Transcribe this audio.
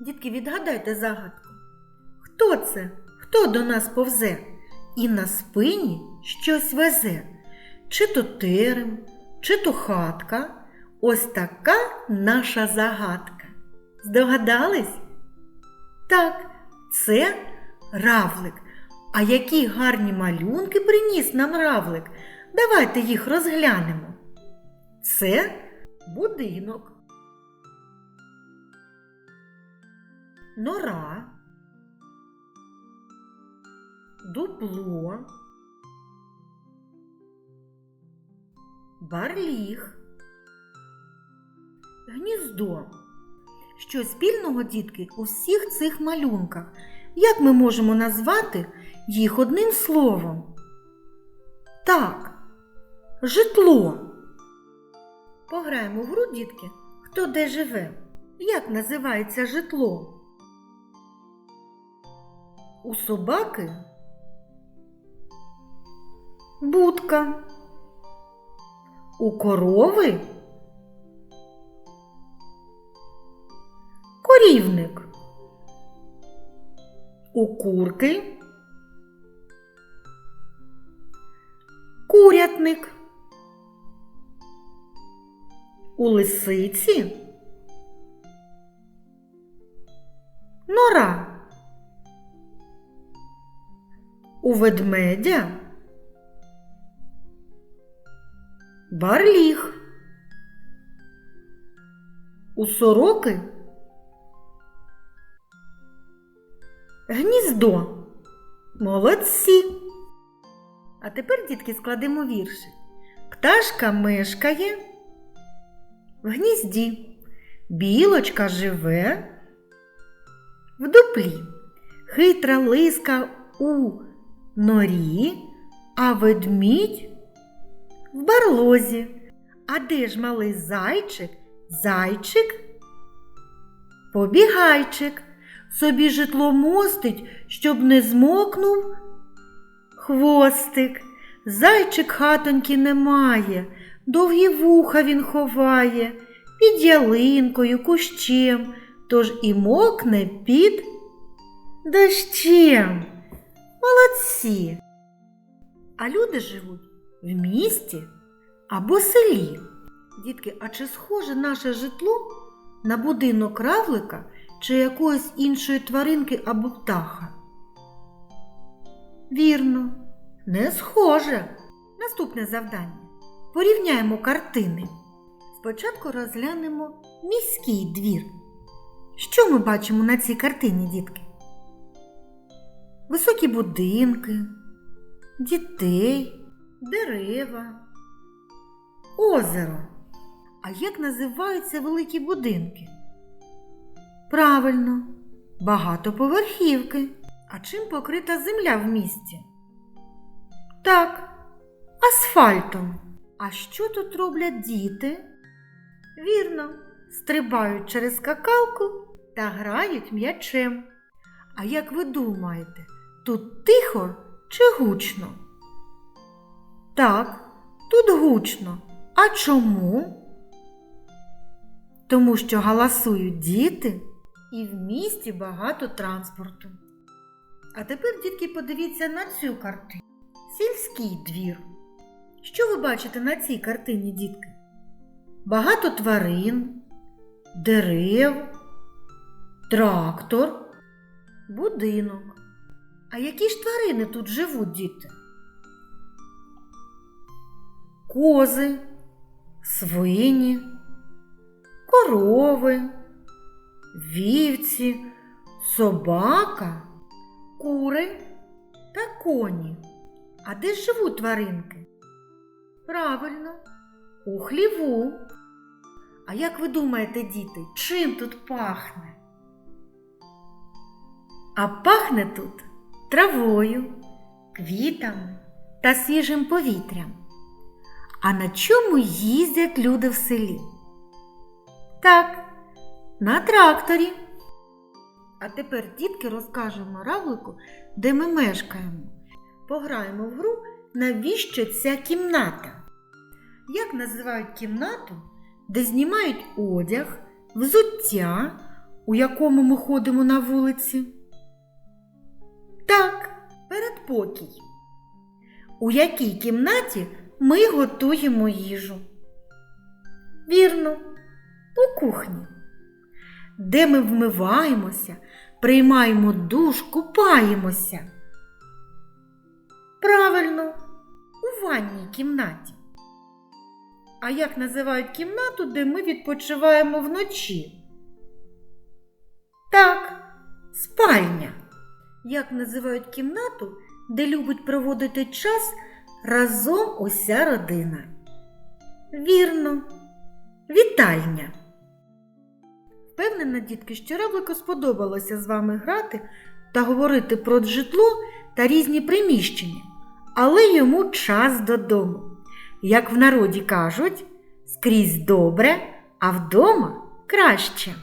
Дітки, відгадайте загадку. Хто це? Хто до нас повзе? І на спині щось везе? Чи то терем, чи то хатка. Ось така наша загадка. Здогадались? Так, це равлик. А які гарні малюнки приніс нам равлик? Давайте їх розглянемо. Це будинок. Нора. Дупло. Барліг. Гніздо. Що спільного, дітки, у всіх цих малюнках? Як ми можемо назвати їх одним словом? Так, житло. Пограємо в гру, дітки, хто де живе. Як називається житло? У собаки будка. У корови корівник. У курки курятник. У лисиці нора. У ведмедя барліг. У сороки гніздо. Молодці. А тепер, дітки, складемо вірші. Пташка мешкає в гнізді. Білочка живе в дуплі. Хитра лиска у норі, а ведмідь в барлозі. А де ж малий зайчик? Зайчик? Побігайчик. Собі житло мостить, щоб не змокнув хвостик. Зайчик хатоньки немає, довгі вуха він ховає, під ялинкою, кущем, тож і мокне під дощем. Молодці. А люди живуть в місті або селі. Дітки, а чи схоже наше житло на будинок равлика чи якоїсь іншої тваринки або птаха? Вірно, не схоже. Наступне завдання. Порівняємо картини. Спочатку розглянемо міський двір. Що ми бачимо на цій картині, дітки? Високі будинки, дітей, дерева, озеро. А як називаються великі будинки? Правильно, багатоповерхівки. А чим покрита земля в місті? Так, асфальтом. А що тут роблять діти? Вірно, стрибають через скакалку та грають м'ячем. А як ви думаєте, тут тихо чи гучно? Так, тут гучно. А чому? Тому що галасують діти і в місті багато транспорту. А тепер, дітки, подивіться на цю картину. Сільський двір. Що ви бачите на цій картині, дітки? Багато тварин, дерев, трактор, будинок. А які ж тварини тут живуть, діти? Кози, свині, корови, вівці, собака, кури та коні. А де ж живуть тваринки? Правильно, у хліву. А як ви думаєте, діти, чим тут пахне? А пахне тут травою, квітами та свіжим повітрям. А на чому їздять люди в селі? Так, на тракторі. А тепер, дітки, розкажемо равлику, де ми мешкаємо. Пограємо в гру, навіщо ця кімната? Як називають кімнату, де знімають одяг, взуття, у якому ми ходимо на вулиці? Передпокій. У якій кімнаті ми готуємо їжу? Вірно, у кухні. Де ми вмиваємося, приймаємо душ, купаємося. Правильно, у ванній кімнаті. А як називають кімнату, де ми відпочиваємо вночі? Так, спальня. Як називають кімнату, де любить проводити час разом уся родина? Вірно, вітальня. Впевнена, дітки, що Равлику сподобалося з вами грати та говорити про житло та різні приміщення, але йому час додому. Як в народі кажуть, скрізь добре, а вдома краще.